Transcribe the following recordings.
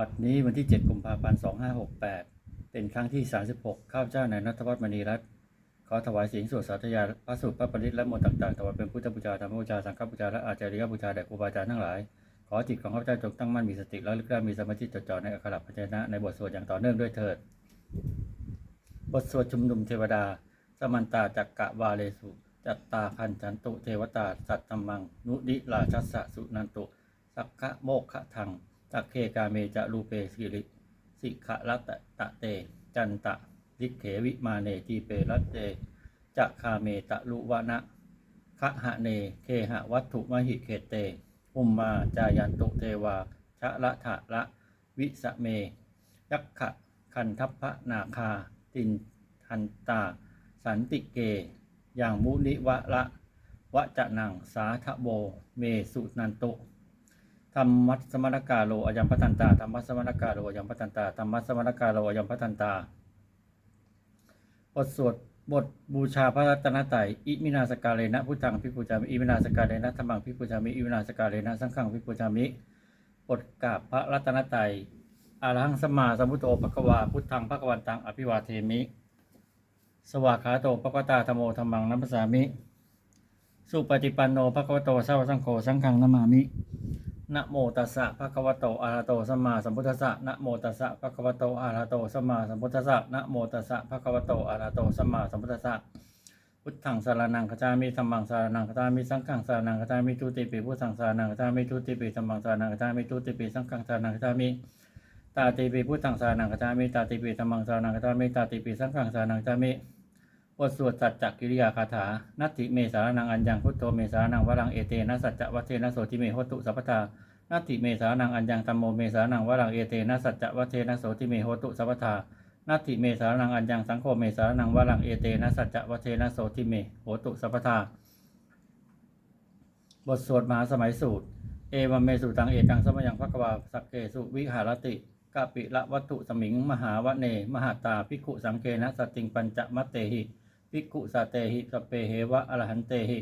บัดนี้วันที่ 7 กุมภาพันธ์ 2568 เป็นครั้งที่ 36 ข้าพเจ้านายนัทวัฒน์มณีรัตน์ขอถวายเสียงสวดสาธยายพระสูตรพระปริตและมนต์ต่างๆถวายเป็นพุทธบูชาธรรมบูชา สังฆบูชา และอาจาริยบูชาแด่ครูบาอาจารย์ทั้งหลาย ขอจิตของข้าพเจ้าจงตั้งมั่นมีสติและลึกได้มีสมาธิจดจ่อในอักขระพยัญชนะในบทสวดอย่างต่อเนื่องด้วยเถิด บทสวดชุมนุมเทวดา สมันตาจักกะวาเลสุ จัตตาคันจันตุเทวตา สัตตมัง นุดิลาชัสสะสุนันตุ สักขะโมกขะทัง ตักเคกาเมจะรูเปสิริสิขะรัตตะเต จันตะลิเขวิมาเนทีเปรัตเตจะคาเมตะลุวนะคะหะเนเคหะวัตถุมหิเขเตอุมมาจายันตุเทวาชะละทะละ วิสะเม ยักขะคันทัพพะนาคา ตินทันตา สันติเก อย่างมุนิวะละวะจะนังสาทะโบ เมสุนันตุ ธรรมัสสมณกาโลอยัมปตันตาธรรมัสสมณกาโลอยัมปตันตาธรรมัสสมณกาโลอยัมปตันตา บทสวดบทบูชาพระรัตนตรัยอิมินาสกาเลนะพุทธังพิปุจามิอิมินาสกาเลนะธรรมังพิปุจามิอิมินาสกาเลนะสังฆังพิปุจามิบทกราบพระรัตนตรัยอารังสมาสัมพุทโธภควาพุทธังภควันตังอภิวาเทมิ สวากขาโตภควตาธรรมโมธรรมังนัมสสามิ สุปฏิปันโนภควโตสาวสังโฆสังฆังนามามิ นะโมตัสสะภะคะวะโตอะระหะโตสัมมาสัมพุทธัสสะนะโมตัสสะภะคะวะโตอะระหะโตสัมมาสัมพุทธัสสะนะโมตัสสะภะคะวะโตอะระหะโตสัมมาสัมพุทธัสสะพุทธังสารนังคจามิธัมมังสารนังคจามิสังฆังสารนังคจามิทุติปิพุทธังสารนังคจามิทุติปิธัมมังสารนังคจามิทุติปิสังฆังสารนังคจามิตาติปิพุทธังสารนังคจามิตาติปิธัมมังสารนังคจามิตาติปิสังฆังสารนังคจามิ บทสวดสัจจกิริยาคาถา นัตถิเมสารนังอัญญังพุทโธเมสารนังวรังเอเตนะสัจจะวัเทนะโสติเมโหตุสัพพทานัตติเมสานังอัญญังตัมโมเมสานังวรังเอเตนะสัจจะวัเทนะโสติเมโหตุสัพพทานัตติเมสานังอัญญังสังโฆเมสานังวรังเอเตนะสัจจะวัเทนะโสติเมโหตุสัพพทาบทสวดมหาสมัยสูตร เอวเมสุตังเอกังสมยังภควาสักเกสุวิหารติกะปิละวัตถุสมิง มหาวะเน มหาตาภิกขุสังเกนะสตติงปัญจมัตเตหิ ภิกขุสเตหิสปเปเหวะอรหันเตหิ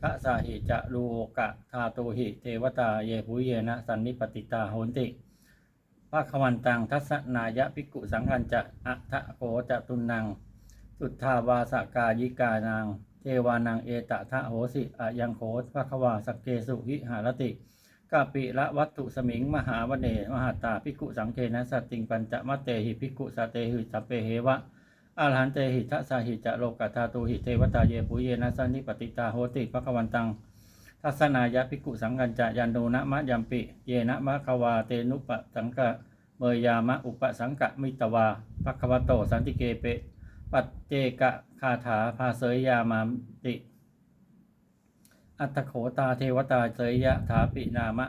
ทะสาหิจะรูโอกะทาโตหิเทวตาเยหุเยนะสันนิปติตาโหนติภาควันตังทัศนายะภิกขุสังคันจะอัทะโกจะตุนัง สุทธาวาสกายิกานาง เทวานังเอตะทะโหสิอะยังโขภควาสกเกสุวิหารติกาปิละวัตถุสมิงมหาวเนมหาตาภิกขุสังเคนะสติงปัญจมัตเตหิภิกขุสเตหิสัพเพเหวะ อาหันเตหิทัสาหิจะโลกัตาตุหิเทวตาเยปุเยนะสันนิปติตาโหติภควันตังทัศนายะภิกขุสังกัญจะยันโนนะมะยัมปิ เยนะมะควาเตนุปะสังกะเมยยามะอุปสังกะมิตวาภควโตสันติเกเป ปัจเจกะคาถาภาเสยยามาติ อัตโขตาเทวตาเสยยะถาปินามะ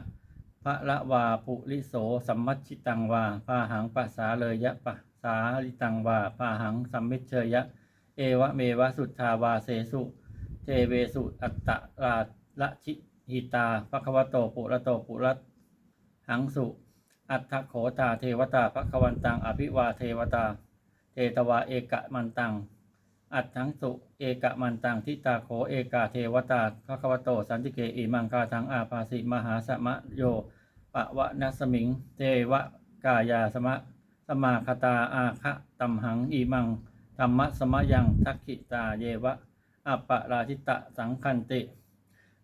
พระละวาปุริโสสัมมัชิตังวาพาหังปัสสาเลยยะปะาลิตังวาพาหังสัมมิเชยะ เอวะเมวะสุทธาวาเสสุ เทเวสุอัตตะราละชิหิตาภควโตปุระโตปุระหังสุ อัตถโขตาเทวตาภควันตังอภิวาเทวตา เทตวาเอกะมันตัง อัตถังสุเอกะมันตังทิตาโขเอกาเทวตาภควโตสันติเกอิมังคาทังอาภาสิมหาสมะโยปะวะนัสมิง เทวะกายาสมะ สมาคตาอาคะตัมหังอีมังธรรมะสมะยังทักขิตาเยวะอัปปราชิตะสังคันติ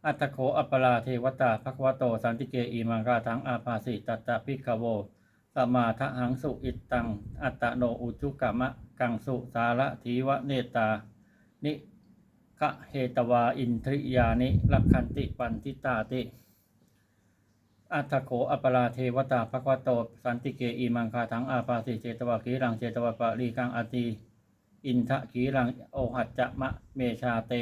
อัตโขอัปปราเทวตาภควโตสันติเกอีมังกาทังอาภาสิตตะพิกโวสมาทะหังสุอิตตัง อัตโนอุจุกามะกังสุสาระทีวะเนตา นิคะเฮตวาอินทริยานิลักขันติปันทิตาติ อัตโขอัปปราเทวตาภควโต สันติเกอีมังคาทังอาปาสิเจตวะกีรังเจตวะปะรีกังอติอินทะกีรังโอหัจจะมะเมชาเต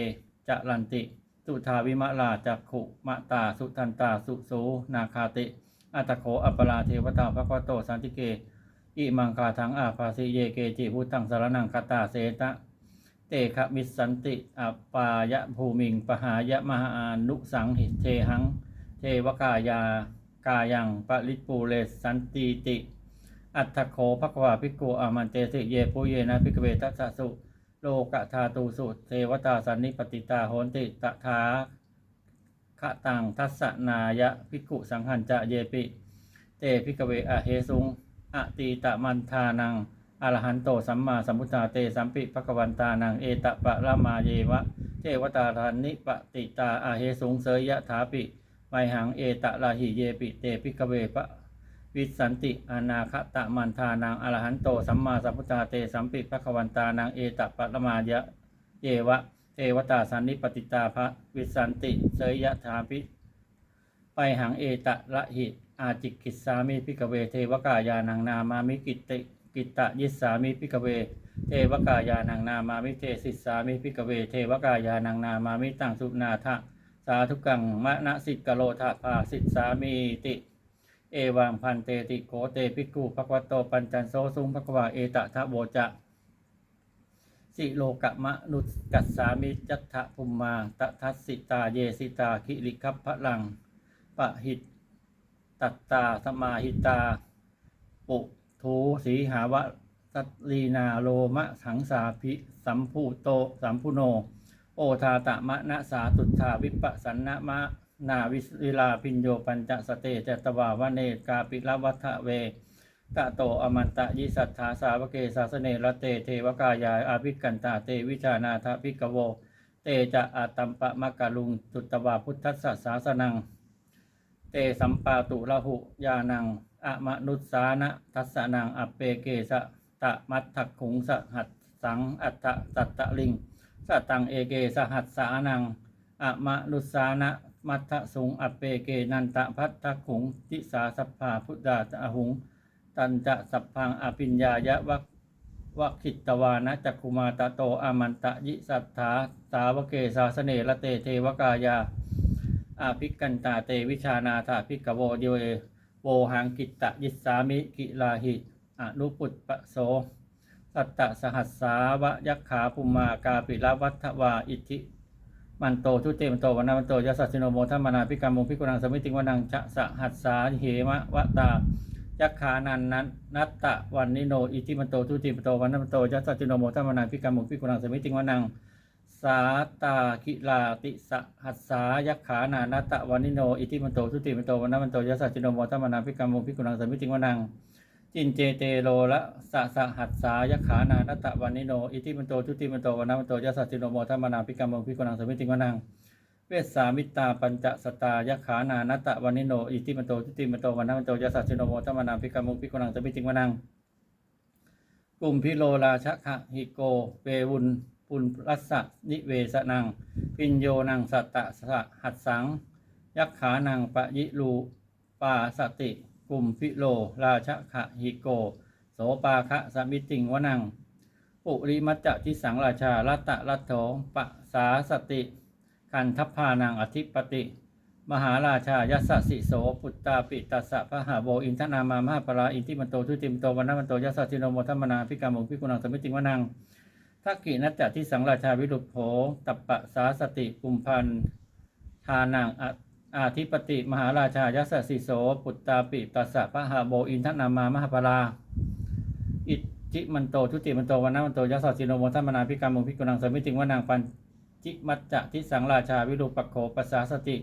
จะลันติสุทาวิมะลาจักขุมะตาสุทันตาสุสูนาคาติ อัตโขอัปปราเทวตาภควโต สันติเกอิมังคาทังอาปาสิเยเกจิพุทธังสารนังคตาเสตะเตคะมิสันติอัปปายะภูมิงปหายะมหานุสังหิเทหัง เทวกายา กายังปริปูเรสสันติติ อัตถโขภควาภิกขุอามันเตสิเยปุเยนะภิกขเวทัสสุ โลกะธาตูสุเทวตาสันนิปติตาโหนติตถาคะตังทัสสนายะภิกขุสังหันจะเยปิ เตพิกเวอะเฮสุงอตีตะมันทานังอรหันโตสัมมาสัมพุทธาเตสัมปิภกวันตานังเอตะปะละมาเยวะ เทวตาทันนิปติตาอาเฮสุงเสยยะถาปิ ไมหังเอตะลาหิเยปิเตพิกเวปะวิสันติอนาคตะมันทานังอรหันโตสัมมาสัมพุทธาเตสัมปิภกวันตานังเอตะปะละมายะเยวะเทวตาสันนิปติตาภะวิสันติเสยยะถาปิไปหังเอตะละหิอาจิกิสามิพิกเวเทวกายานังนามามิกิติกิตะยิสามิพิกเว เทวกายานังนามามิเทสิสสามิพิกเว เทวกายานังนามามิตังสุนาทะ สาธุกังมะนะสิกโลทะภาสิสสามิติ เอวังพันเตติโกเตภิกขุภควโตปัญจันโซสุงภควาเอตะทะโวจะสิโลกะมะนุสกัสสามิจัตถะภูมมาตทัสสิตาเยสิตาคิริคัพพลังปะหิตตัตตาสมาหิตา ปุทูสีหาวะตัตลีนาโลมะสังสาภิสัมภูโตสัมพุโน อทาตะมะนะสาตุทธาวิปสันนะมะนาวิสวิลาพิญโยปัญจสเตจตวาวเนกาปิลวัฏเวตะโตอมันตะยิสัทธาสาวเกสาสเนรเตเทวกายาอาภิกันตาเตวิชานาทภิกโว เตจะอาตัมปะมะกะลุงตุตวาพุทธัสสะสาสนัง เตสัมปาตุระหุยานังอะมนุสานะทัสสะนังอเปเกสะตะมัตถขุงสหัสสังอัตตะตัตตะลิง สตังเอเกสหัสสานังอะมะนุสานะมัทธสุงอเปเกนันตะพัทธขุงติสาสัพพาพุทธาตะหุง ตันจะสัพพังอภิญญายะวักวักขิตวานะจักคุมาตะโตอามันตะยิสัทธาสาวเกสาสเนระเตเทวกายาอาภิกันตาเตวิชานาถาภิกโวโยเอโวหังกิตตะยิสสามิกิลาหิอนุปุตปะโส สัตตะสหัสสาวะยักขาภูมากาปิลวัฏวาอิทธิมันโตทุเตมันโตวันนามันโตยสสสิโนโมทัมมนาพิกรรมมุพิกุณังสมิติงวนังชะสหัสสาเหมะวะตายักขานันนันนัตตะวันนิโนอิทิมันโตทุติมันโตวันนามันโตยสสสิโนโมทัมมนาพิกรรมมุพิกุณังสมิติงวนังสาตาคิลาติสหัสสายักขานานาตะวานิโนอิทิมันโตทุติมันโตวันนามันโตยัสสะจิโนโมทัมมนาพิกรรมโมพิกุณังสมิติงวนัง จินเจเตโลละสะสะหัสสายขานานตะวานิโน อิทิมันโตทุติมันโตวันนมันโตยัสสะจิโนโมทัมมนาพิกรรมโมพิกุณังสมิติวนังเวสสามิตาปัญจสตายขานานตะวานิโน อิทิมันโตทุติมันโตวันนมันโตยัสสะจิโนโมทัมมนาพิกรรมโมพิกุณังสมิติวนังกลุ่มพิโลราชคะหิโกเววุนปุลรัสสะนิเวสนัง พินโยนังสัตตะสะหัสสัง ยักขานังปะยิลูปาสติ กลุ่มพิโล ราชคะหิโก โสปาคะสมิติงวนัง ปุริมัจจะทิสังราชารัตตะรัตโถปะสาสติ คันทัพพานังอธิปติ มหาราชายัสสิโสปุตตาปิตัสสะพระหาโบอินทนามามหาปราอินทิมันโตทุติมโตวันนมันโตยัสสิโนโมทัมมนาพิกามงพิกุณังสมิติงวนังทักกินัจจที่สังราชาวิรุปโภตัปปะสาสติกุมพันทานังอ อาธิปติมหาราชายัสสิโส ปุตตาปิตัสสะพระหาโบอินทนามามหาปราอิจิมันโตทุติมันโตวันนามันโตยัสสิโนโมทัมมนาพิกามงพิกุณังสมิติงวนังปันจิมัจจะทิสังราชาวิรูปโขปัสสาสติ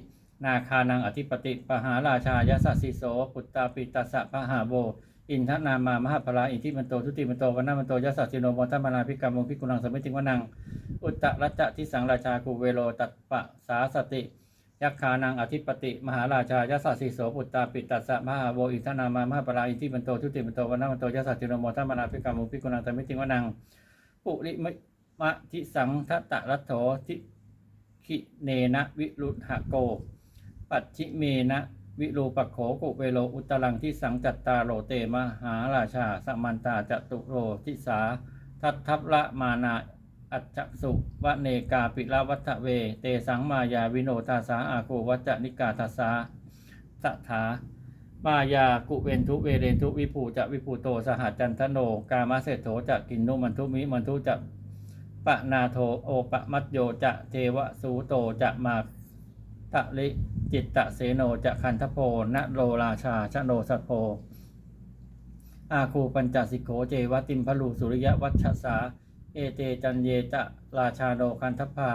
นาคานังอธิปติปหาราชายสสสิโส ปุตตาปิตัสสะพระหาโบอินทนามามหาพลาอินทิมันโตทุติมันโตวันนามันโตยสสสิโนโมทัมมนาพิกรรมงพิกุณังสมิติงวนังอุตตรจะทิสังราชากุเวโรตัตปะสาสติ ยักขานังอธิปติ มหาราชายสสสิโสปุตตาปิตัสสะมหาโบอินทนามามหาพลาอินทิมันโตทุติมันโตวันนามันโตยสสสิโนโมทัมมนาพิกรรมงพิกุณังสมิติวนังปุริมมะทิสังทัตตะรัตโถทิขิเนนะวิรุหะโก ปัจฉิเมนะวิรูปโขกุเวโลอุตลังที่สังจัตตาโรเตมหาราชาสมันตาจตุโรทิสาทัตทัพละมานา อัจฉสุวะเนกาปิลวัฏเว เตสังมายาวิโนทาสาอาโกวัจจนิกาทาสาสถามายากุเวนทุเวเรนทุวิภูจะวิภูโตสหัจันทโน กามาเศโถจะกินนุมันทุมิมันทุจะปะนาโทโอปะมัตโยจะเทวสูโตจะมาตะลิจิตตะเสโนจะคันทโพนะโรราชาชโนสัทโพอาคูปัญจสิโขเจวติมพลูสุริยวัชสา เอเตจันเยจะ ราชาโนคันทพา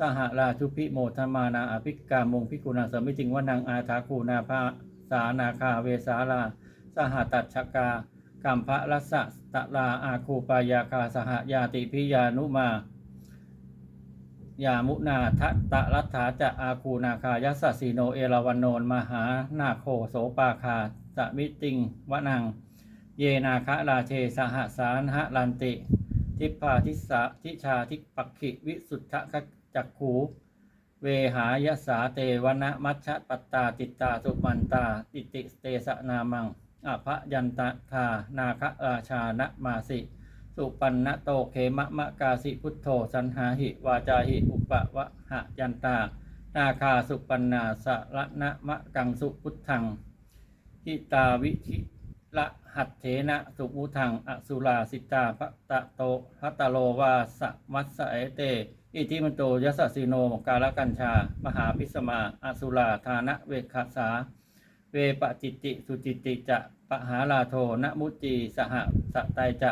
สหราชุพิโมทมานาอภิกามงพิกุณาสมิจิงวนังอาทาคูนาภาสานาคาเวสาลา สหตัชกากัมภะรัสสะตะลาอาคูปายาคาสหยาติพิยานุมายามุนาทะตะรัฐาจะอาคูนาคายัสสีโนเอราวันโนนมหานาโคโสปาคาสมิติงวนัง เยนาคะราเชสหสารหะลันติ ทิพาทิสาทิชาทิปักขิวิสุทธะจักขูเวหายสาเตวนะมัชฌะปัตตาติตตาสุมันตาติติเตสนามังอภยันตะคานาคะราชานะมาสิ สุปันนะโตเขมะมะกาสิพุทโธสันหาหิวาจาหิอุปะวะหะยันตา นาคาสุปันนาสะระนะมะกังสุพุทธังหิตาวิชิ ละหัตเถนะสุมุทังอสุราสิตาพะตะโตพัตโลวาสะมัสสเอเต อิทิมันโตยัสสีโนกาลกัญชา มหาพิสมาอสุราธานะเวคสา เวปจิตติสุจิตติจะปะหาลาโทนะมุจีสหสไตยจะ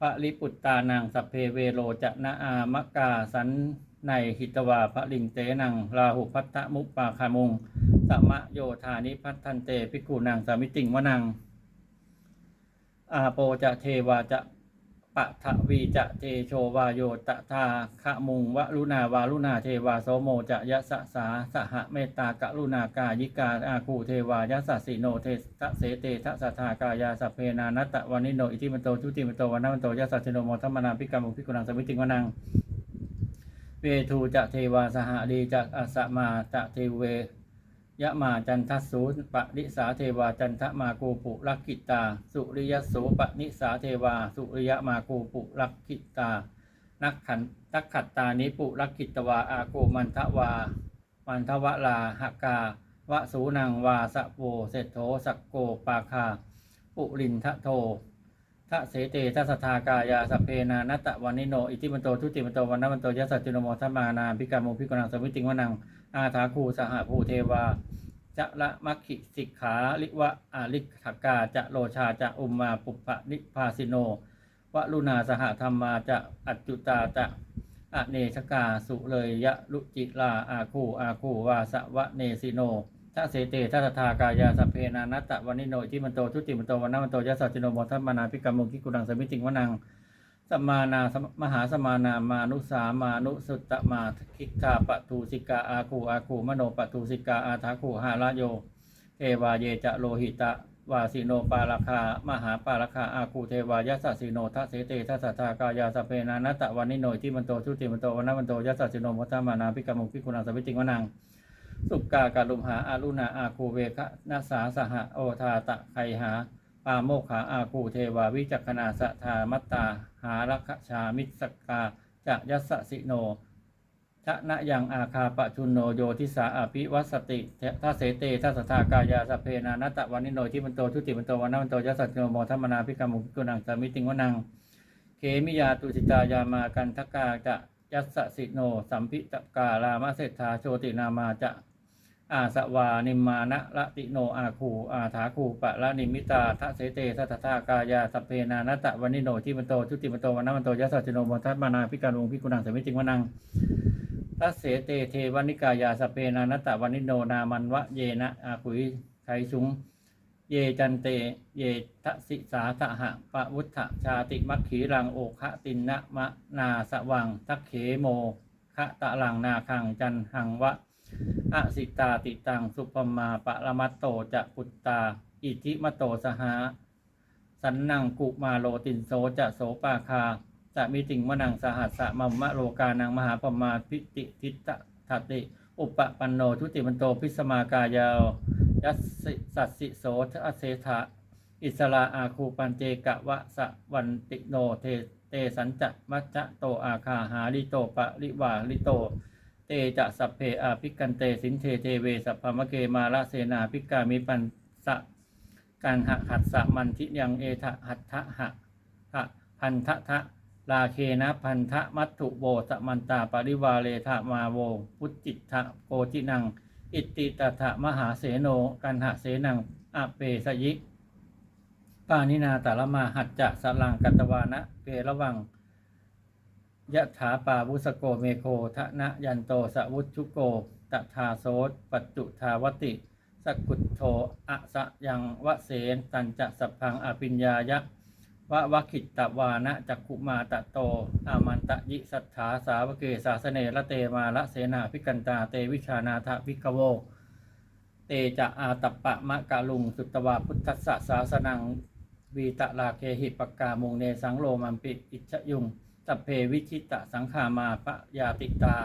ปะลิปุตตานังสัพเพเวโรจะนะอามกาสันในหิตวาพระลิงเตนังราหุพัตตมุปปาคามุงสมะโยธานิพัทธันเตภิกขุนังสามิติงวนัง อาโปจะเทวาจะปะทะวีจะเทโชวาโยตะทาคะมุงวะรุณาวารุณาเทวาโสโมจะยะสะสาสหเมตตากรุณากายิกาอาคูเทวายะสะสิโนเทสะเสเตทะสัทากายาสัพเพนานัตตะวานิโนอิทิมันโตทุติมันโตวันนมันโตยะสัจโนโมทัมมนาพิกรรมุพิกุณังสมิติงวนังเวทูจะเทวาสหดีจะอัสสมาจะเทเว ยะมาจันทสูปะนิสาเทวาจันทมาโกปุรักกิตา สุริยสูปนิสาเทวา สุริยมาโกปุรักกิตา นักขันตักขัตตานิปุรักกิตวาอาโกมันทวา มันทวลาหกาวะสูนังวาสะโวเศรษโธสักโกปาคา ปุรินทะโททะเสเตทัสทากายาสเพนานัตตะวันนิโน อิติมันโตทุติมันโตวันนมันโตยัสสะจุนโมทัมมานาพิกามุพิกนังสมิติงวนัง อาถาคูสหภูเทวา จะละมัคคิสิกขาลิวะอาลิกขกาจะโลชาจะอุมมาปุปปะนิพาสิโนวะลุนาสหธรรมาจะอัจจุตาจะอเนชกาสุเลยยะลุจิลาอาคูอาคูวาสวะเนสิโนทะเสเตทัสทากายาสเพนานัตตะวันิโนอิทิมันโตทุติมันโตวันนมันโตยัสสะจิโนโมทัมมานาพิกรรมุกิกุดังสมิติงวนัง สมมานา มหาสมานามานุสามานุสุตตะมาคิกาปตูสิกาอาคูอาคูมโนปตูสิกาอาทาคูหาลโยเทวาเยจะโลหิตะวาสิโนปาราคา มหาปาราคาอาคูเทวายสสสิโนทัสเสเตทัสสะทากายาสเพนานัตตะวันนิโนที่มันโตทุติมันโตวันนมันโตยัสสะสิโนมัตตมานาพิกรรมุพิกุณังสวิติงวนังสุกากาลุมหาอารุณาอาคูเวคะนัสสาสหโอทาตะไคหาปาโมกขาอาคูเทวาวิจักขณาสทามัตตาารักชามิสกกาจะยัสสิโนชะนะยังอาคาปะชุนโนโยทิสาอาภิวัสสติทัสเสเตทัสสทากายาสเพนานัตตะวันนิโนที่มันโตทุติมันโตวันนมันโตยัสสิโนโมทัมมนาพิกรรมุกุนังสามิติงวนัง เคมิยาตุสิตายามากันทกาจะยัสสะสิโน สัมพิตกาลามะเศรษฐาโชตินามาจะ อาสวานิมานะละติโนอาคูอาถาคูปะละนิมิตาทะเสเตสัทธากายาสเพนานัตตะวันิโนที่มันโตทุติมันโตวันนมันโตยัสสะจิโนมทัตมานาพิการุงพิกุนังสมิติงวนังทัเสเตเทวันิกายาสเพนานัตตะวันิโนนามันวะเยนะอาคุยไทชุง เยจันเต เยทะสิสาสหะปะวุฒชาติมัคขีรังโอคะตินนะมะนาสวังทักเขโมคะตะลังนาคังจันหังวะ อสิตาติตังสุปมาปะละมัตโตจะปุตตา อิทิมโตสหา สันนังกุมาโลตินโสจะโสปาคาจะมีติงมะนังสหัสสะมัมมะโลกานังมหาปมาพิติทิตะทัตติอุปปันโนทุติมันโตพิสมากายาวยัสสิสัสสิโสทะเสถะอิสราอาคูปันเจกะวะสะวันติโนเทเตสันจะมัจจะโตอาคาหาลิโตปะริวาลิโต เตจะสัพเพอาภิกันเตสินเทเทเวสัพพมะเกมาละเสนาภิกามิปันสะกันหะหัสสะมันทิยังเอทะหัตถะหะหะพันทะทะลาเคนะพันทะมัตถุโบสะมันตาปริวาเลทะมาโวพุจิตทะโกจินัง อิตติตถะมหาเสโนกันหะเสนังอเปสยิปานินาตาลมาหัจจะสลังกัตวานะเประวัง ยะถาปาวุสโกเมโคทะนะยันโตสวุชุโกตถาโสตปัจจุทาวติ สกุตโทอะสะยังวะเสนตันจะสัพพังอภิญญายะวะวะขิตตวานะจักขุมาตะโต อามันตะยิสัทธาสาวเกสาสเนละเตมาละเสนาพิกันตาเตวิชานาทพิกโว เตจะอาตปะมะกะลุงสุตวาพุทธสสะสาสนังวีตะลาเคหิปกกามุงเนสังโลมัมปิอิชยุง ตัพเพวิชิตะสังขามาปะยาติตา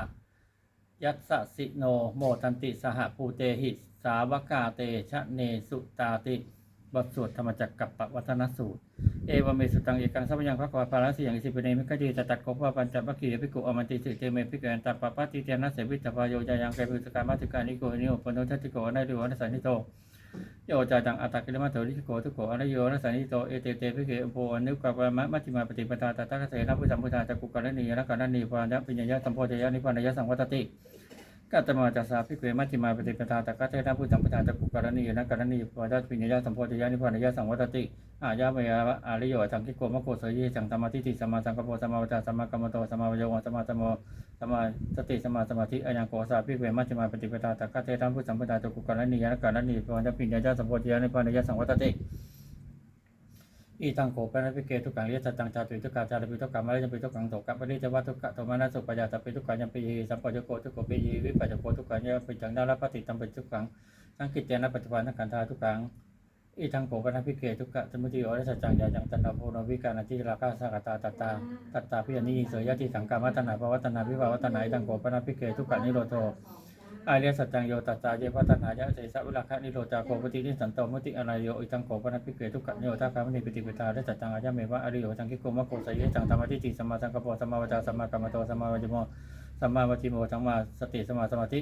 ยัสสะสิโนโมทันติสหภูเตหิ สาวกาเตชะเนสุตาติบทสวดธรรมจักกับปวัฒนสูตร เอวเมสุตังเอกังสัพยังพระกวาภาลสีย่างอิสิปเนมิกดีตตักกบวาปัญจวัคคีย์ภิกุอมันติสิเตเมภิกันตัปปะปะติเตนะเสวิตพายโยจายังไกปุสการมาติการนิโกนิโอปนโนทัติโกนัยโยนัสสานิโต โยจาจังอัตตกิลมัตโตริโกทุโกอนโยนัสสานิโตเอเตเตภิกขุโพนุกะปะมะมัจจิมาปฏิปทาตตะกะเสนะพุทธัมพุทธาจักกุกัลนีรักกัลนีปานยะปิญญาสัมโพธิยานิพพานยะสังวัตติ กัตมาจัสสาภิกขุมัจจิมาปฏิปทาตกะเทนะพุทธัมพุทาจักกุกระนียะกะระนีปานยะปิญญยะสัมโพธิยะนิพพานยะสังวัตติอายะเมยะอาริโยจังกิโกมะโกสเยจังธรรมทิฏฐิสัมมาสังกปโปสัมมาวจาสัมมากรรมโตสัมมาวโยสัมมาสมโมสัมมาสติสัมมาสมาธิอายังโกสาภิเวมัจจิมาปฏิปทาตะกะเทธัมพุทธัมพุทาตะกุกระนียะกะระนีปวันจะปิญญาสัมโพธิยะนิพพานยะสังวัตติ อีตังโกปะนะภิเกทุกังเยสัจจังจาตุทุกขาจาริทุกขามะระยะปิทุกขังโตกะปะริจวัตทุกขะโทมานะสุปยาตปิทุกขายังปิยีสัมปโยโกทุกโกปิยีวิปัจจโกทุกขายังปิจังนาลปฏิตัมปิทุกขังสังกิจเจนะปัจจุบันขันธาทุกขังอีทังโกปนะพิเกทุกกะสมุติโอรสัจจังยาจังตันตาโพนวิการอธิราคาสากตาตตาตัตตาพิยานิเสยยะติสังกามัตนาภวัตนาวิภาวัตนาอีทังโกปนะพิเกทุกกะนิโรโท อาเรียสัจจังโยตัตตาเยพัตนายะเสสะวิราคะนิโรจาโกปฏินิสันโตมุติอรายโยอีทังโกปนะพิเกทุกกะนิโรธาคามณีปฏิปทาได้สัจจังอายะเมวะอริโยจังกิโกมะโกสยเยจังธรรมทิฏฐิสัมมาสังกปสัมมาวจาสัมมากรรมโตสัมมาวจิโมสัมมาวจิโมสัมมาสติสัมมาสมาธิ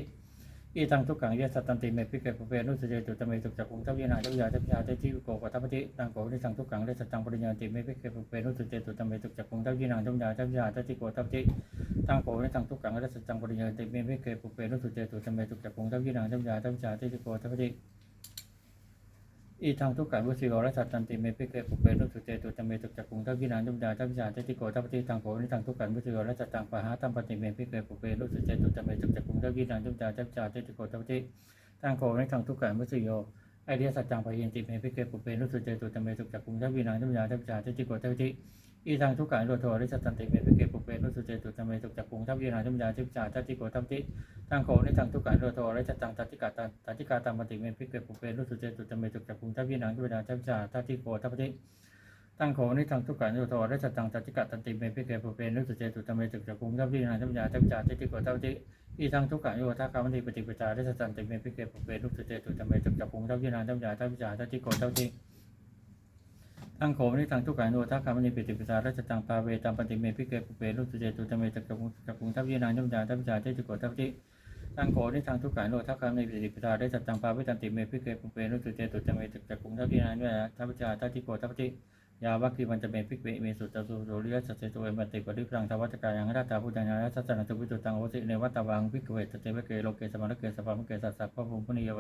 อีตังทุกขังเยสัตตันติเมพิเกปุเปนุสเจตุตเมตุจักกุงทัพยนาทัพยาทัพยาทัพทิโกปัทปติตังโกนิสังทุกขังเดสัตตังปริญญาติเมพิเกปุเปนุสเจตุตเมตุจักกุงทัพยนาทัพยาทัพยาทัพทิโกทัพติ ตังโกนิสังทุกขังเดสัตตังปริญญาติเมพิเกปุเปนุสุเจตุตเมตุจักกุงทัพยนาทัพยาทัพยาทัพทิโกทัพติอีทางทุกขังวุสิโอรสัตตันติเมพิเกปุเปนุสุเจตุตเมตุจักกุงทัพยินาทัพยาทัพยาทัพทิโกทัพติตังโกนิสังทุกขังวุสิโอรสัตตังปะหาตัมปติเมพิเกปุเปนุสุเจตุตเมตุจักกุงทัพยินาทัพยาทัพยาทัพทิโกทัพติตั้งโกในทางทุกข์กายมุสิโยไอเดียสัจจังพยัญติเมพิเกปุเปนุสุเจตุตเมสุจักกุงทัพวินังทัพยาทัพจาทัพจิโกทัพจิ อีทางทุกข์กายโลโทริสตันติเมพิเกปุเปนุสุเจตุตเมสุจักกุงทัพวินังทัพยาทัพจาทัพจิโกทัพจิตั้งโกในทางทุกข์กายโลโทริสัจจังตัติกาตาตัติกาตามปติเมพิเกปุเปนุสุเจตุตเมสุจักกุงทัพวินังทัพยาทัพจาทัพจิโกทัพจิตั้งโขในทางทุกข์กายโลโทริสัจจังตัติกาตันติเมพิเกปุเปนุสุเจตุตเมสุจักกุงทัพวินังทัพยาทัพจาทัพจิโกทัพจิอีทางทุกขังโยธากรรมติปฏิปทาได้สัจจันติเมพิเกปุเปรุสุเตตุตเมตุจักปุงท่ายินานเท่ายาเท่าวิจาเท่าทิโกท่าทิ ทางโขมนิทางทุกขังโยธากรรมติปฏิปทาได้สังปาเวตัมปฏิเมพิเกปุเปรุสุเตตุตเมตุจักปุงจักปุงท่ายินานเท่าท่าวิจาเท่าทิโกท่าทิทางโขนิทางทุกขังโยธากรรมติปฏิปทาได้สังปาเวตันติเมพิเกปุเปรุสุเตตุตเมตุจักปุงท่ายินานเท่าวิจาท่าทิโกท่าทิยาวัคคีมันจะเป็นพิกเวเมสุตตะสุโรริยสัจเจตุเอมันติปริพลังทวัตกายังราตาพุทธัญญาสัจจนะตุวิตุตังโอสิเนวัตตวังพิกเวตเตเวเกโลเกสมานเกสปามเกสัสสะพระภูมิพุนิยว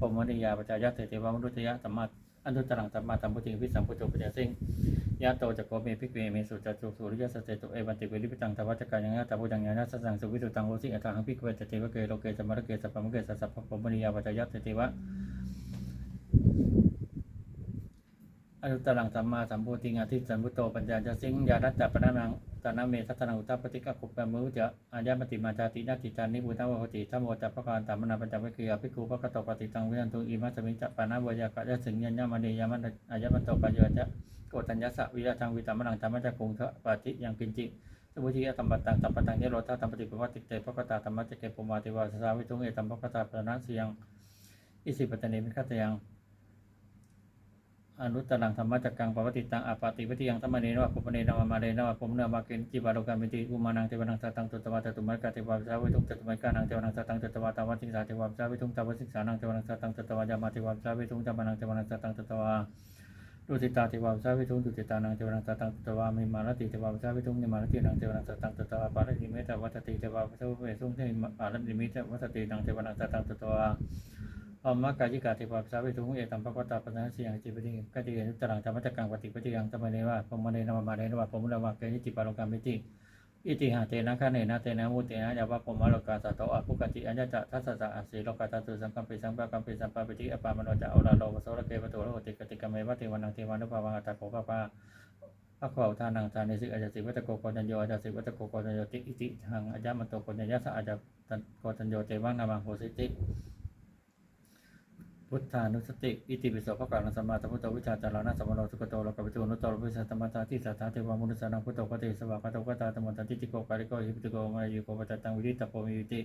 ปมนิยาปัจจายะเตเตวามุตยะสัมมา อันตุตรังสัมมาสัมพุทธิวิสัมพุทโธปัญญาสิงยะโตจักโกเมพิกเวเมสุตตะสุริยสัจเจตุเอมันติปริพลังทวัตกายังราตาพุทธัญญาสัจจังสุวิตุตังโอสิอัตถังพิกเวตเตเวเกโลเกสมานเกสปามเกสัสสะพระภูมิพุนิยาปจายะเตเตวะอนุตตรังสัมมาสัมพุทธิงาทิสัมพุทโตปัญญาจะสิงยารัตตปนัง ตานาเมทัตนาอุตตปฏิกะขุปปมุจะอายะมติมาจาตินาติจานิบุตาวะติธัมโมจัปปะการตามนาปัญจวัคคียภิกขุปะกะโตปฏิตังวินันตุอิมัสมิจะปานาวยากะยะสิงยัญญามณียามันอายะมันโตปัญญาจะโกตัญญสะวิยาทังวิตามนังธรรมะจักกุงทะปฏิยังกินจิสมุทิยตัมปัตตังตัมปัตตังเนโรธาตัมปฏิปวัติเตปะกะตาธรรมะจะเกปุมาติวาสสาวิทุงเอตัมปะกะตาปะนะเสียงอิสิปตตนิมิคัตยัง อนุตตรังธรรมจักกังปวัติตังอปาติวิติยังธรรมเนนวะปุปเนนวะมาเรนวะปมเนวะเกณจิบาโลกามิติอุมานังเทวนังสัตตังตุตวะตตุมัยกะเทวะวิสาวิทุงตตุมัยกานังเทวนังสัตตังตุตวะตาวะสิงสาเทวะวิสาวิทุงตาวะสิงสานังเทวนังสัตตังตุตวะยามาเทวะวิสาวิทุงจามานังเทวนังสัตตังตุตวะดุติตาเทวะวิสาวิทุงดุติตานังเทวนังสัตตังตุตวะมิมาลติเทวะวิสาวิทุงนิมาลตินังเทวนังสัตตังตุตวะปารินิเมตวัตติเทวะวิสาวิทุงเทปารินิเมตวัตตินังเทวนังสัตตังตุตวะ อมมกายิกาติปาสาวิทุงเอตัมปะกตาปนะสียงจิปติกตินุตรังธรรมจักกังปฏิปฏิยังธรรมเนวะพมเนนวมาเนนวะพมุนวะเกนิจิปาลกัมมิติอิติหาเตนะคะเนนะเตนะมุเตนะยาวะปมะโลกาสัตโตอะภุกติอัญญะจะทัสสะสะอาสีโลกาตตุสังกัมปิสังปะกัมปิสัมปะปิติอปามโนจะโอลาโลวโสระเกปะโตโลติกติกะเมวะเทวานังเทวานุภาวังอัตตะโกปะปะพระขวาวทานังทานในสิอาจสิวัตโกโกจัญโยอาจสิวัตโกโกจัญโยติอิติหังอาจามันโตโกจัญญะสะอาจโกจัญโยเตวังนามังโหสิติ พุทธานุสติอิติปิโสภะกาลังสมมาสัพพุทธวิชาจารานะสัมมาโนสุขโตโลกวิทูนุตโตโลวิสัตมัตตาทิสัตตาเทวามุนิสานังพุทโธปฏิสวากาโตกตาตมตันติติโกปาริโกหิปิติโกมายุโกปจัตตังวิริตโปมิวิติ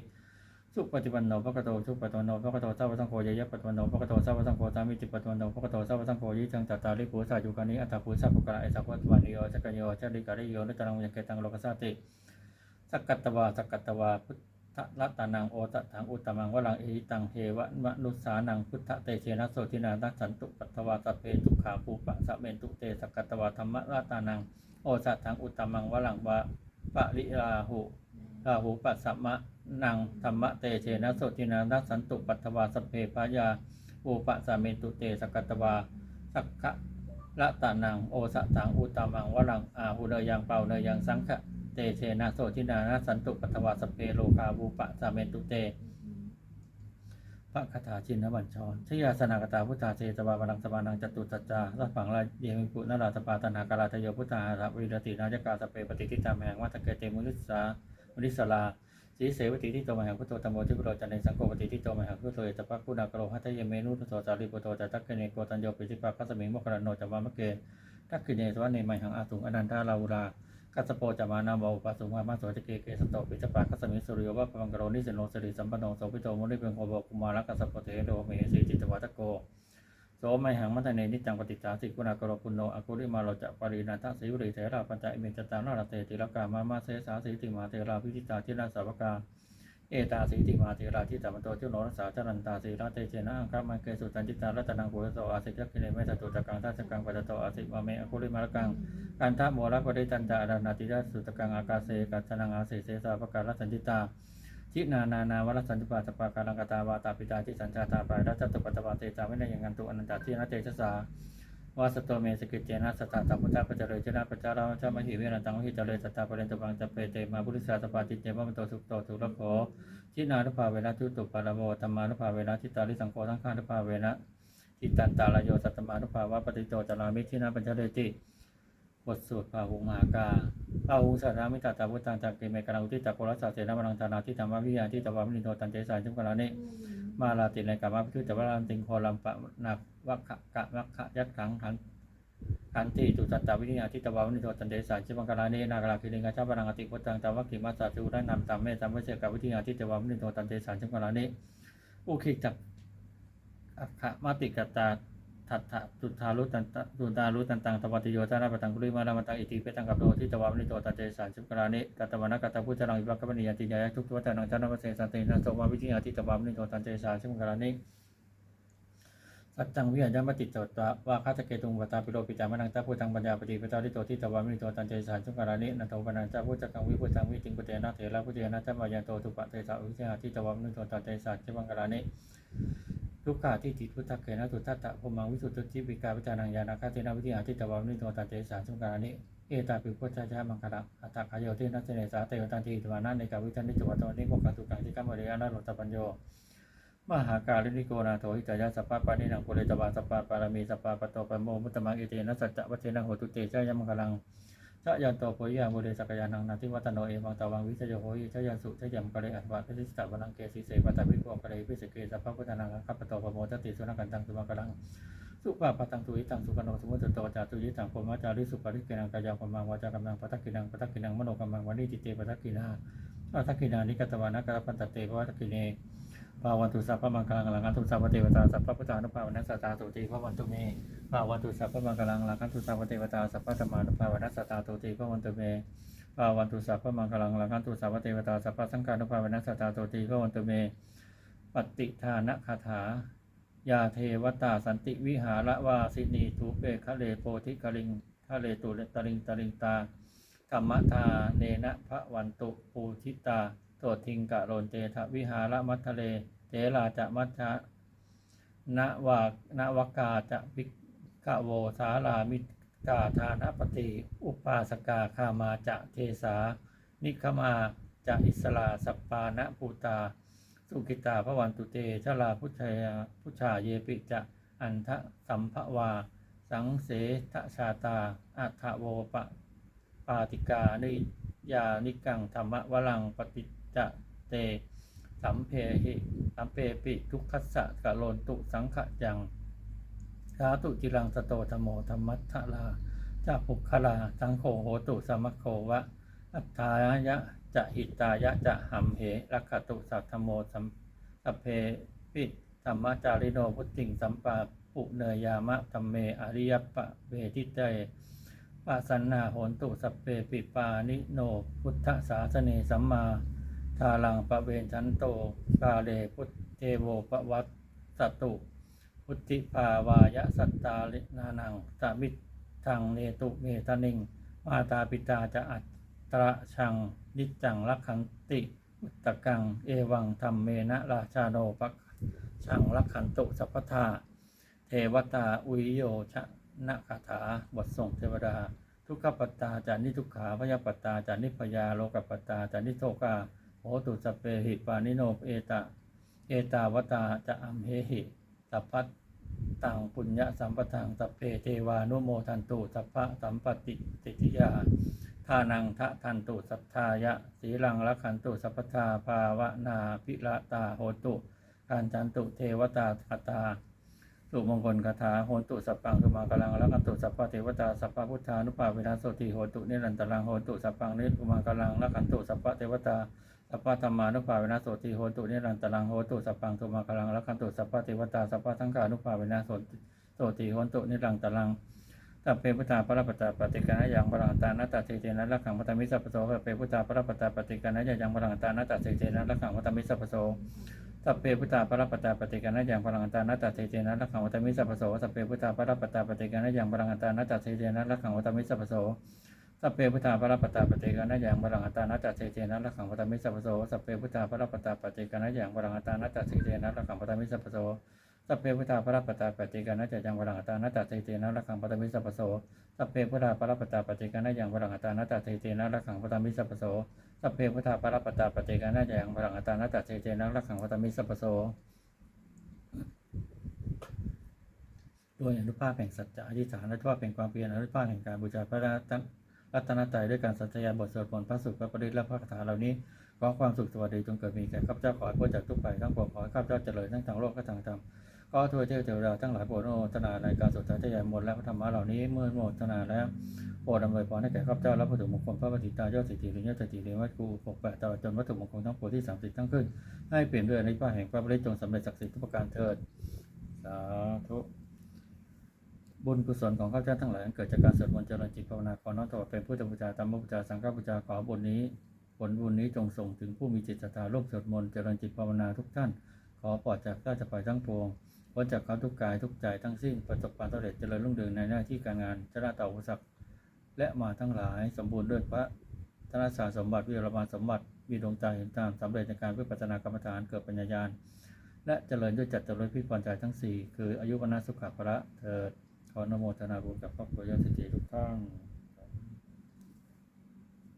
สุปฏิปันโนภะคะโตสุปฏิปันโนภะคะโตสาวกสังโฆยยะปฏิปันโนภะคะโตสาวกสังโฆสามิติปฏิปันโนภะคะโตสาวกสังโฆยิจังตัตตาลิปุสายุกานิอัตตาปุสะภุกะเอสะภะวานิโยจักกะโยจักริกะริโยนิตตรังยังเกตังโลกสาติสักกัตตวาสักกัตตวาพุท รัตนังโอตถังอุตตมังวลังเอหิตังเทวะมนุสานังพุทธเตเชนะโสตินานัสสันตุปัตตวาสัพเพทุกขาภูปะสะเมนตุเตสกัตวาธรรมรัตนังโอสัตถังอุตตมังวลังวะปะริราหุราหุปัสสะมะนังธรรมเตเชนะโสตินานัสสันตุปัตตวาสัพเพพยาภูปะสะเมนตุเตสกัตวาสักขะละตานังโอสถังอุตตมังวลังอาหุเนยังเปาเนยังสังฆะ เตเชนะโสทินานะสันตุปัตวาสเพโลกาบูปะสาเมตุเตพระคาถาชินบัญชรชยาสนากตาพุทธาเจตวาบาลังสมานังจตุตัจจาสัพพังลาเยมิปุนาราตปาตนากาลาทโยพุทธาหาวิรตินาจกาสเพปฏิทิตาแมงวัตเกเตมุนิสามุนิสลาสีเสวติที่โตมหังพุทโธธรรมโมที่ปโรจันในสังโฆปฏิที่โตมหังพุทโธเอตปะกุณากโรหัตเยเมนุทโธจาริปุโตจัตตะเกเนโกตัญโยปิจิปะคัสมิงมกรโนจวามะเกทักขิเนสวะเนมัยหังอาตุงอนันทาลาวุรา กัสโปจามานาโมปัสสุมามาโสติเกเกสโตปิจปาคัสมิสุริโยวะปังกโรนิสิโนสริสัมปันโนโสปิโตมุนิเปงโอบกุมารกัสโปเทโดเมหิสีจิตวัตโกโสไมหังมัตเนนิจังปฏิจาสิกุณากโรปุณโนอกุริมาโลจะปรินาทสิวริเถระปัญจอิเมจตานาลเตติลกามามาเสสาสิติมาเทราพิจิตาทินาสาวกา เอตาสีติมาเทราที่ตมันโตจุโนรสาจรันตาสีราเตเจนะอังคามันเกสุตันจิตารัตนังโภโสอาสิจักขิเนเมตตุตะกังทัสกังปัจโตอาสิมาเมอคุริมาลกังกันทะโมระปริตันตาอารานาติยาสุตกังอากาเสกัจนังอาเสเสสาปการสันติตาทินานานาวรสันติปาสปาการังกตาวาตาปิตาทิสัญชาตาปายรัตตุปัตตวาเตจาวินัยยังกันตุอนันตาที่นาเตชะสา วาสโตเมสกิจเจนะสตาตัมพุทธปัจเจริญชนะปัจจาราชามหิเวนันตังหิเจริญสตาปเรนตบังจเปเตมาบุริสาสปาติเจวะมันโตสุขโตสุรโขทินานุภาเวนะทุตุปาระโมธรรมานุภาเวนะทิตาลิสังโฆทั้งข้านุภาเวนะทิตันตาลโยสัตตมานุภาวะปฏิโตจารามิทินาปัญจเรติบทสวดพาหุมหากาพาหุงสัตรามิตาตาพุทธังจักเกเมกะลังอุทิจักโกรัสสะเสนาบังธานาทิธรรมวิหารที่ตวามินิโนตันเจสายจุมกะลานิ มาลาติในกามาพิทุจวราลันติงโคลัมปะนักวัคกะวัคคะยัดขังขันขันติตุตัตตาวิญญาที่ตวามินิโนตันเดสายจุมกะลานินากราคิริงกาชาบาลังอติพุตังตาวัคกิมัสสะจุระนำตามเมตตามเวเสกวิทยาที่ตวามินิโนตันเดสายจุมกาลานิอุคิจักอัคคะมาติกตา ทัตถะตุทารุตันตะตุตารุตันตังตวัติโยตานาปตังกุลิมารามันตังอิติเปตังกับโดที่ตวามนิโตตันเจสานจุกรานิกัตวานะกัตพุทธรังอิวัคคปนิยติยายทุกตัวแต่นังจานาเปเสสันตินัสวาวิทิยาที่ตวามนิโตตันเจสานจุกรานิสัจจังวิหารยมติจตวะว่าคาตเกตุงวตาปิโรปิจามันังตาพุทังปัญญาปฏิปตาริโตที่ตวามนิโตตันเจสานจุกรานินันโตปนังจาพุทธกังวิพุทังวิจิงกุเตนะเถระพุทเทนะจามายนโตตุปะเตสาวิเทหาที่ตวามนิโตตันเจสานจุกรานิ ทุกขาที่ติพุทธเกนะตุทัตตะพมังวิสุทธิวิกาวิจานังยานาคาเทนะวิทยาทิตวามิโตตันเตสารสงการนิเอตาปิพุทธเจ้ามังคลังอัตตะขายโยที่นัสเนสาเตวตันทีตวานันในกาวิจันนิจวัตวันนิโมกัตุกังที่กัมเรียนาโรตปัญโยมหาการลินิโกนาโทหิตายาสัพพะปานินังปุเรตวาสัพพะปารมีสัพพะปะโตปะโมมุตตมังเอเตนะสัจจะวัเทนะโหตุเตเจ้ายมังคลัง ชะยันโตโพยามุเรสักยานังนาทิวัตโนเอวังตาวังวิจโยโหยิชะยันสุชะยัมกะเรอัตวะพิสิตาวันังเกสีเสวัตวิโกกะเรพิสเกสัพพะพุทธนังคัปปโตปะโมตติสุนักันตังสุมังคลังสุปาปตังตุยิตังสุกโนสมุตโตจาตุยิตังปมาจาริสุปาริเกนังกายาปมังวาจากำลังปทักกินังปทักกินังมโนกำลังวันิจิเตปทักกินาปทักกินานิกตวานะกะปันตเตปวัตกิเน ภาวันตุสัพพะมังคลังลังคันตุสัพพะเทวตาสัพพะพุทธานุภาวันสัตตาตุติภวันตุเมภาวันตุสัพพะมังคลังลังคันตุสัพพะเทวตาสัพพะธรรมานุภาวันสัตตาตุติภวันตุเมภาวันตุสัพพะมังคลังลังคันตุสัพพะเทวตาสัพพะสังฆานุภาวันสัตตาตุติภวันตุเมปฏิทานะคาถายาเทวตาสันติวิหารวาสินีทุเปคะเลโพธิกลิงคะเลตุเตลิงตลิงตาธรรมทาเนนะพระวันตุปูทิตา โตทิงกะโรนเตทะวิหารมัททะเล เจลาจะมัชชะนวานวกาจะวิกะโวสาลามิกาทานปฏิอุปาสกาคามาจะเทสา นิคมาจะอิสลาสัปปานะภูตา สุกิตาพระวันตุเตชลาพุชยาพุชาเยปิจะอันทะสัมภวา สังเสทชาตาอัฏฐโวปะปาติกานิยานิกังธรรมวลังปฏิ จะเต สัมเพหิสัมเปปิทุกขัสสะกะโลนตุสังขะยังสาตุจิรังสโตธโมธรรมัทธลาจะปุคลาสังโฆโหตุสมัคโควะ อัฏฐายะจะหิตายะจะหัมเหรักขตุสัทธโมสัมสัพเพปิธรรมจาริโนพุทธิงสัมปาปุเนยามะธรรมเมอริยปะเวทิเตปัสสนนาโหนตุสัพเพปิปานิโนพุทธศาสเนสัมมา ทาลังปะเวนชันโต กาเลพุทเทโวปวัตสตุ พุทธิภาวายะสัตตาลินานังสามิทังเนตุเมตานิง มาตาปิตาจะอัตตระชังนิจจังลักขันติ อุตตะกัง เอวังธรรมเมนะราชาโนปักชังลักขันตุสัพพทาเทวตาอุยโยชะนะคาถาบทส่งเทวดา ทุกขปตาจานิทุกขาพยาปตาจานิพยาโลกปัตตาจานิโทกา โหตุสเปหิปานิโนเอตะ เอตาวตาจะอัมเหหิสัพพัตตังปุญญสัมปทังสัพเพเทวานุโมทันตุสัพพะสัมปติติติยาทานังทะทันตุสัทธายะสีลังละขันตุสัพพทาภาวนาพิระตาโหตุการจันตุเทวตาคตาสุมงคลคาถาโหตุสัพพังสุมากลังละกันตุสัพพเทวตาสัพพพุทธานุภาเวนะโสติโหตุนิรันตรังโหตุสัพพังนิสุมากลังละกันตุสัพพเทวตา สัพพะธรรมานุภาเวนะโสติโหตุนิรันตรังโหตุสัพพังสุมากลังละกันตุสัพพะเทวตาสัพพะสังฆานุภาเวนะโสติโสติโหตุนิรันตรังสัพเพพุทธาปรปัตตาปฏิกานะยังบรังตานาตาเทเจนะละขังพัตมิสัพโสสัพเพพุทธาปรปัตตาปฏิกานะยังบรังตานาตาเทเจนะละขังพัตมิสัพโสสัพเพพุทธาปรปัตตาปฏิกานะยังบรังตานาตาเทเจนะละขังพัตมิสัพโสสัพเพพุทธาปรปัตตาปฏิกานะยังบรังตานาตาเทเจนะละขังพัตมิสัพโส สัพเพพุทธาปรปัตาปฏิกานะยังบรังอตานาตาเทเจนะละขังพัตมิสัพพโสสัพเพพุทธาปรปัตาปฏิกานะยังบรังอตานาตาเทเจนะละขังพัตมิสัพพโสสัพเพพุทธาปรปัตาปฏิกานะจะยังวรังอตานาตาเตเตนะระขังปตมิสัพพโสสัพเพพุทธาปรปัตาปฏิกานะยังวรังอตานาตาเตเตนะระขังปตมิสัพพโสสัพเพพุทธาปรปัตาปฏิกานะจะยังวรังอตานาตาเตเตนะระขังปตมิสัพพโสด้วยอนุภาพแห่งสัจจะอธิษฐานอนุภาพแห่งความเพียรอนุภาพแห่งการบูชาพระรัตน รัตนตรัยด้วยการสัจจยาบทสวดมนต์พระสุขพระปริตและพระคาถาเหล่านี้ขอความสุขสวัสดีจงเกิดมีแก่ข้าพเจ้าขอให้พ้นจากทุกภัยทั้งปวงขอให้ข้าพเจ้าเจริญทั้งทางโลกและทางธรรมก็ทั่วเทวเทวดาทั้งหลายโปรดอนุโมทนาในการสวดสาธยายมนต์และพระธรรมะเหล่านี้เมื่ออนุโมทนาแล้วโปรดอำนวยพรให้แก่ข้าพเจ้าและวัตถุมงคลพระปฏิตายอดสิทธิหรือยอดสิทธิหรือวัดกูปกแปดตลอดจนวัตถุมงคลทั้งปวงที่สามสิบทั้งขึ้น ให้เปลี่ยนด้วยอนิจจาแห่งพระบริจงสำเร็จศักดิ์สิทธิ์ทุกประการเถิดสาธุ บุญกุศลของข้าพเจ้าทั้งหลายเกิดจากการสวดมนต์เจริญจิตภาวนาขอน้อมถวายเป็นพุทธบูชาธรรมบูชาสังฆบูชาขอบุญนี้ผลบุญนี้จงส่งถึงผู้มีจิตศรัทธาร่วมสวดมนต์เจริญจิตภาวนาทุกท่าน ขอปลอดจากราชภัยทั้งปวงพ้นจากเขาทุกกายทุกใจทั้งสิ้นประสบความสำเร็จเจริญรุ่งเรืองในหน้าที่การงานชนะต่ออุปสรรคและมาทั้งหลายสมบูรณ์ด้วยพระธนสารสมบัติวิรมาสมบัติมีดวงตาเห็นตามสำเร็จในการวิปัสสนากรรมฐานเกิดปัญญาญาณและเจริญด้วยจัดเจริญพิพรใจทั้งสี่คืออายุวนาสุขภะเถิด ขออนโมทนาบุญกับครอบครัวยอดสิทธิทุกท่าน